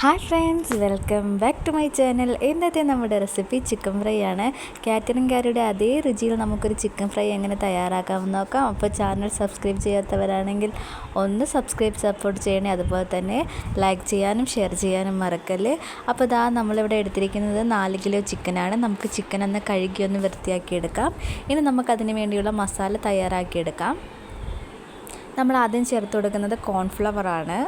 Hi friends welcome back to my channel ഇന്നത്തെ നമ്മുടെ recipe chicken fry ആണ്. കാറ്ററിംഗുകാരുടെ അതേ രുചിയിൽ നമുക്കൊരു ചിക്കൻ ഫ്രൈ എങ്ങനെ തയ്യാറാക്കാമെന്ന് നോക്കാം. അപ്പോൾ ചാനൽ സബ്സ്ക്രൈബ് ചെയ്യാത്തവരാണെങ്കിൽ ഒന്ന് സബ്സ്ക്രൈബ് സപ്പോർട്ട് ചെയ്യണേ. അതുപോലെ തന്നെ ലൈക്ക് ചെയ്യാനും ഷെയർ ചെയ്യാനും മറക്കല്ലേ? അപ്പോൾ ഇതാ നമ്മളിവിടെ എടുത്തിരിക്കുന്നത് നാല് കിലോ ചിക്കനാണ് നമുക്ക് ചിക്കൻ ഒന്ന് കഴുകി ഒന്ന് വൃത്തിയാക്കിയെടുക്കാം. ഇനി നമുക്കതിന് വേണ്ടിയുള്ള മസാല തയ്യാറാക്കിയെടുക്കാം. നമ്മൾ ആദ്യം ചേർത്ത് കൊടുക്കുന്നത് കോൺഫ്ലവർ ആണ്.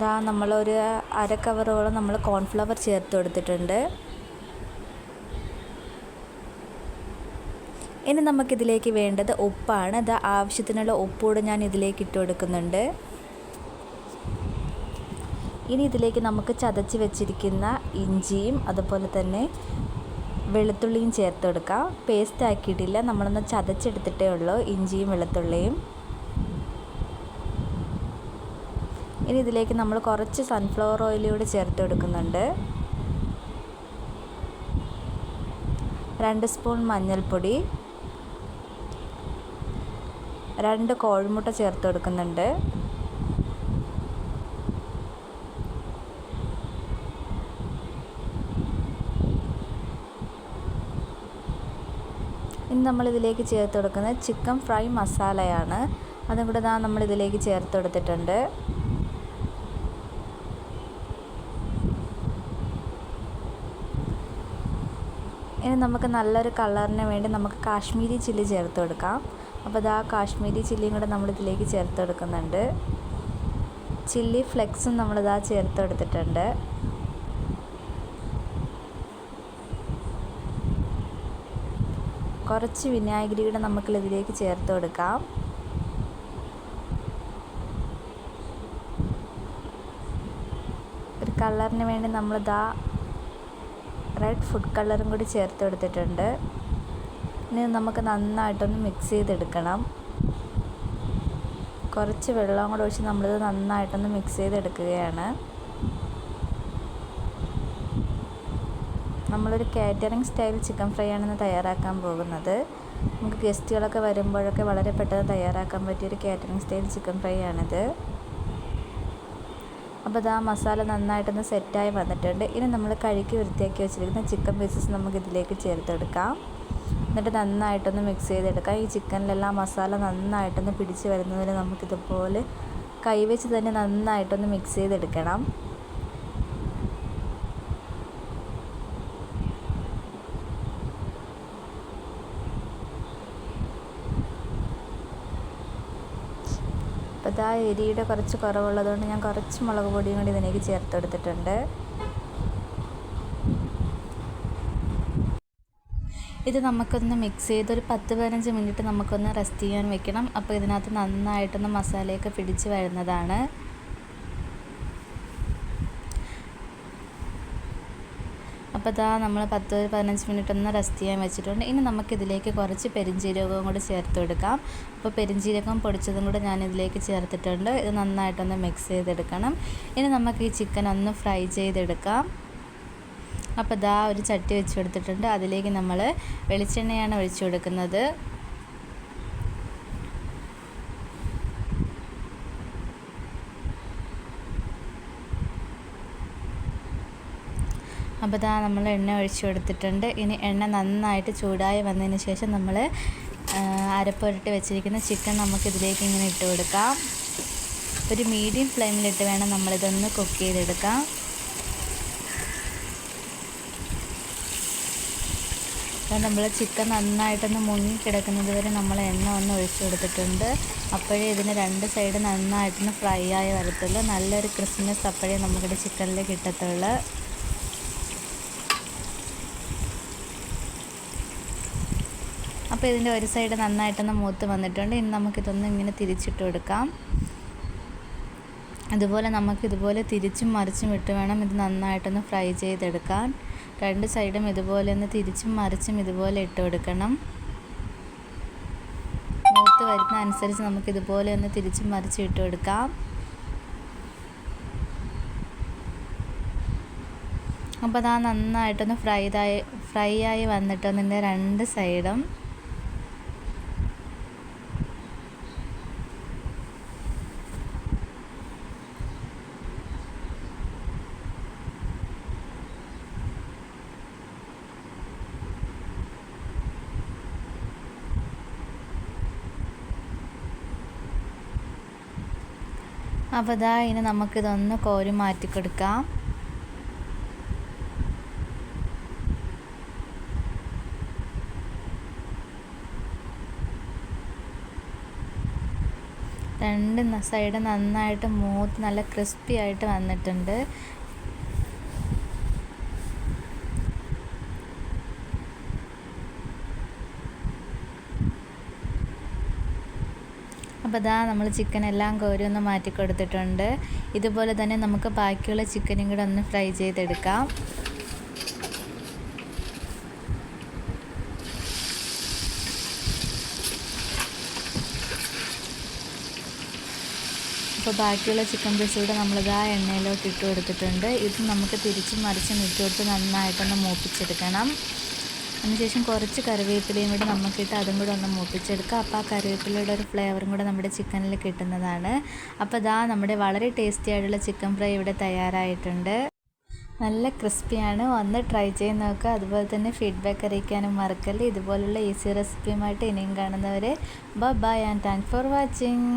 ഇതാ നമ്മളൊരു അര കവറോളം നമ്മൾ കോൺഫ്ലവർ ചേർത്ത് കൊടുത്തിട്ടുണ്ട്. ഇനി നമുക്കിതിലേക്ക് വേണ്ടത് ഉപ്പാണ്. ഇത് ആവശ്യത്തിനുള്ള ഉപ്പൂടെ ഞാൻ ഇതിലേക്ക് ഇട്ട് കൊടുക്കുന്നുണ്ട്. ഇനി ഇതിലേക്ക് നമുക്ക് ചതച്ച് വെച്ചിരിക്കുന്ന ഇഞ്ചിയും അതുപോലെ തന്നെ വെളുത്തുള്ളിയും ചേർത്ത് കൊടുക്കാം. പേസ്റ്റ് ആക്കിയിട്ടില്ല നമ്മളൊന്ന് ചതച്ചെടുത്തിട്ടേ ഉള്ളൂ ഇഞ്ചിയും വെളുത്തുള്ളിയും. ഇനി ഇതിലേക്ക് നമ്മൾ കുറച്ച് സൺഫ്ലവർ ഓയിലൂടെ ചേർത്ത് കൊടുക്കുന്നുണ്ട് രണ്ട് സ്പൂൺ മഞ്ഞൾപ്പൊടി. രണ്ട് കോഴിമുട്ട ചേർത്ത് കൊടുക്കുന്നുണ്ട് ഇനി നമ്മളിതിലേക്ക് ചേർത്ത് കൊടുക്കുന്നത് ചിക്കൻ ഫ്രൈ മസാലയാണ് അതും കൂടെ നമ്മൾ നമ്മളിതിലേക്ക് ചേർത്ത് കൊടുത്തിട്ടുണ്ട് ഇനി നമുക്ക് നല്ലൊരു കളറിന് വേണ്ടി നമുക്ക് കാശ്മീരി ചില്ലി ചേർത്ത് കൊടുക്കാം. അപ്പോൾ ഇതാ കാശ്മീരി ചില്ലിയും കൂടെ നമ്മളിതിലേക്ക് ചേർത്ത് കൊടുക്കുന്നുണ്ട്. ചില്ലി ഫ്ലെക്സും നമ്മളിതാ ചേർത്ത് കൊടുത്തിട്ടുണ്ട്. കുറച്ച് വിനാഗിരി കൂടെ നമുക്കിതിലേക്ക് ചേർത്ത് കൊടുക്കാം. ഒരു കളറിന് വേണ്ടി നമ്മളിതാ റെഡ് ഫുഡ് കളറും കൂടി ചേർത്ത് കൊടുത്തിട്ടുണ്ട് ഇനി നമുക്ക് നന്നായിട്ടൊന്ന് മിക്സ് ചെയ്തെടുക്കണം. കുറച്ച് വെള്ളം കൂടെ ഒഴിച്ച് നമ്മളിത് നന്നായിട്ടൊന്ന് മിക്സ് ചെയ്തെടുക്കുകയാണ്. നമ്മളൊരു കാറ്ററിംഗ് സ്റ്റൈൽ ചിക്കൻ ഫ്രൈ ആണെന്ന് തയ്യാറാക്കാൻ പോകുന്നത്. നമുക്ക് ഗസ്റ്റുകളൊക്കെ വരുമ്പോഴൊക്കെ വളരെ പെട്ടെന്ന് തയ്യാറാക്കാൻ പറ്റിയൊരു കാറ്ററിംഗ് സ്റ്റൈൽ ചിക്കൻ ഫ്രൈ ആണിത്. അപ്പോൾ ഇതാ മസാല നന്നായിട്ടൊന്ന് സെറ്റായി വന്നിട്ടുണ്ട്. ഇനി നമ്മൾ കഴുകി വൃത്തിയാക്കി വെച്ചിരിക്കുന്ന ചിക്കൻ പീസസ് നമുക്ക് ഇതിലേക്ക് ചേർത്തെടുക്കാം. എന്നിട്ട് നന്നായിട്ടൊന്ന് മിക്സ് ചെയ്തെടുക്കാം. ഈ ചിക്കനിലെല്ലാം മസാല നന്നായിട്ടൊന്ന് പിടിച്ച് വരുന്നതിന് നമുക്കിതുപോലെ കൈവച്ച് തന്നെ നന്നായിട്ടൊന്ന് മിക്സ് ചെയ്തെടുക്കണം. അപ്പോൾ ആ എരിയുടെ കുറച്ച് കുറവുള്ളതുകൊണ്ട് ഞാൻ കുറച്ച് മുളക് പൊടിയും കൂടി ഇതിലേക്ക് ചേർത്ത് കൊടുത്തിട്ടുണ്ട് ഇത് നമുക്കൊന്ന് മിക്സ് ചെയ്ത് ഒരു പത്ത് പതിനഞ്ച് മിനിറ്റ് നമുക്കൊന്ന് റെസ്റ്റ് ചെയ്യാൻ വെക്കണം. അപ്പോൾ ഇതിനകത്ത് നന്നായിട്ടൊന്ന് മസാലയൊക്കെ പിടിച്ച് വരുന്നതാണ്. അപ്പോൾ ഇതാ നമ്മൾ പത്ത് പതിനഞ്ച് മിനിറ്റ് ഒന്ന് റെസ്റ്റ് ചെയ്യാൻ വെച്ചിട്ടുണ്ട്. ഇനി നമുക്കിതിലേക്ക് കുറച്ച് പെരിഞ്ജീരകവും കൂടി ചേർത്ത് കൊടുക്കാം. അപ്പോൾ പെരിഞ്ജീരകം പൊടിച്ചതും കൂടെ ഞാൻ ഇതിലേക്ക് ചേർത്തിട്ടുണ്ട്. ഇത് നന്നായിട്ടൊന്ന് മിക്സ് ചെയ്തെടുക്കണം. ഇനി നമുക്ക് ഈ ചിക്കൻ ഒന്ന് ഫ്രൈ ചെയ്തെടുക്കാം. അപ്പോൾ ഇതാ ഒരു ചട്ടി വെച്ച് കൊടുത്തിട്ടുണ്ട്. അതിലേക്ക് നമ്മൾ വെളിച്ചെണ്ണയാണ് ഒഴിച്ചു കൊടുക്കുന്നത്. അപ്പോൾ ഇതാ നമ്മൾ എണ്ണ ഒഴിച്ചു കൊടുത്തിട്ടുണ്ട്. ഇനി എണ്ണ നന്നായിട്ട് ചൂടായി വന്നതിന് ശേഷം നമ്മൾ അരപ്പുരട്ടി വെച്ചിരിക്കുന്ന ചിക്കൻ നമുക്കിതിലേക്ക് ഇങ്ങനെ ഇട്ട് കൊടുക്കാം. ഒരു മീഡിയം ഫ്ലെയിമിലിട്ട് വേണം നമ്മളിതൊന്ന് കുക്ക് ചെയ്തെടുക്കാം നമ്മൾ ചിക്കൻ നന്നായിട്ടൊന്ന് മുങ്ങി കിടക്കുന്നത് വരെ നമ്മൾ എണ്ണ ഒന്ന് ഒഴിച്ചു കൊടുത്തിട്ടുണ്ട്. അപ്പോഴേ ഇതിന് രണ്ട് സൈഡ് നന്നായിട്ടൊന്ന് ഫ്രൈ ആയി വരത്തുള്ളൂ. നല്ലൊരു ക്രിസ്മസ് അപ്പോഴേ നമുക്കിവിടെ ചിക്കനിൽ കിട്ടത്തുള്ളൂ. അപ്പോൾ ഇതിന്റെ ഒരു സൈഡ് നന്നായിട്ടൊന്ന് മൂത്ത് വന്നിട്ടുണ്ട്. ഇനി നമുക്കിതൊന്ന് ഇങ്ങനെ തിരിച്ചിട്ട് കൊടുക്കാം. അതുപോലെ നമുക്ക് ഇതുപോലെ തിരിച്ചും മറിച്ചും ഇട്ട് വേണം ഇത് നന്നായിട്ടൊന്ന് ഫ്രൈ ചെയ്തെടുക്കാൻ. രണ്ട് സൈഡും ഇതുപോലെ ഒന്ന് തിരിച്ചും മറിച്ചും ഇതുപോലെ ഇട്ട് കൊടുക്കണം. മൂത്ത് വരുന്ന അനുസരിച്ച് നമുക്ക് ഇതുപോലെ ഒന്ന് തിരിച്ചും മറിച്ചും ഇട്ട് കൊടുക്കാം. അപ്പോൾ അതാ നന്നായിട്ടൊന്ന് ഫ്രൈ ആയി ഫ്രൈ ആയി വന്നിട്ടൊന്നിന്റെ രണ്ട് സൈഡും അപ്പോൾ ഇതാ ഇനി നമുക്കിതൊന്ന് കോരി മാറ്റി കൊടുക്കാം രണ്ട് സൈഡ് നന്നായിട്ട് മൂത്ത് നല്ല ക്രിസ്പി ആയിട്ട് വന്നിട്ടുണ്ട്. അപ്പോൾ ഇതാ നമ്മൾ ചിക്കൻ എല്ലാം കോരി ഒന്ന് മാറ്റി കൊടുത്തിട്ടുണ്ട്. ഇതുപോലെ തന്നെ നമുക്ക് ബാക്കിയുള്ള ചിക്കനും കൂടെ ഒന്ന് ഫ്രൈ ചെയ്തെടുക്കാം. അപ്പോൾ ബാക്കിയുള്ള ചിക്കൻ പീസ് കൂടെ നമ്മളിത് ആ എണ്ണയിലോട്ട് ഇട്ട് കൊടുത്തിട്ടുണ്ട്. ഇത് നമുക്ക് തിരിച്ചും മറിച്ചും ഇട്ട് കൊടുത്ത് നന്നായിട്ടൊന്ന് മൂപ്പിച്ചെടുക്കണം. അതിനുശേഷം കുറച്ച് കറിവേപ്പിലയും കൂടി നമുക്കിട്ട് അതും കൂടെ ഒന്ന് മൂപ്പിച്ചെടുക്കുക. അപ്പോൾ ആ കറിവേപ്പിലയുടെ ഒരു ഫ്ലേവറും കൂടെ നമ്മുടെ ചിക്കനിൽ കിട്ടുന്നതാണ്. അപ്പോൾ ഇതാ നമ്മുടെ വളരെ ടേസ്റ്റി ആയിട്ടുള്ള ചിക്കൻ ഫ്രൈ ഇവിടെ തയ്യാറായിട്ടുണ്ട്. നല്ല ക്രിസ്പിയാണ് ഒന്ന് ട്രൈ ചെയ്ത് നോക്കുക അതുപോലെ തന്നെ ഫീഡ്ബാക്ക് അറിയിക്കാനും മറക്കല്ലേ. ഇതുപോലുള്ള ഈസി റെസിപ്പിയുമായിട്ട് ഇനിയും കാണുന്നവരെ bye and thanks for watching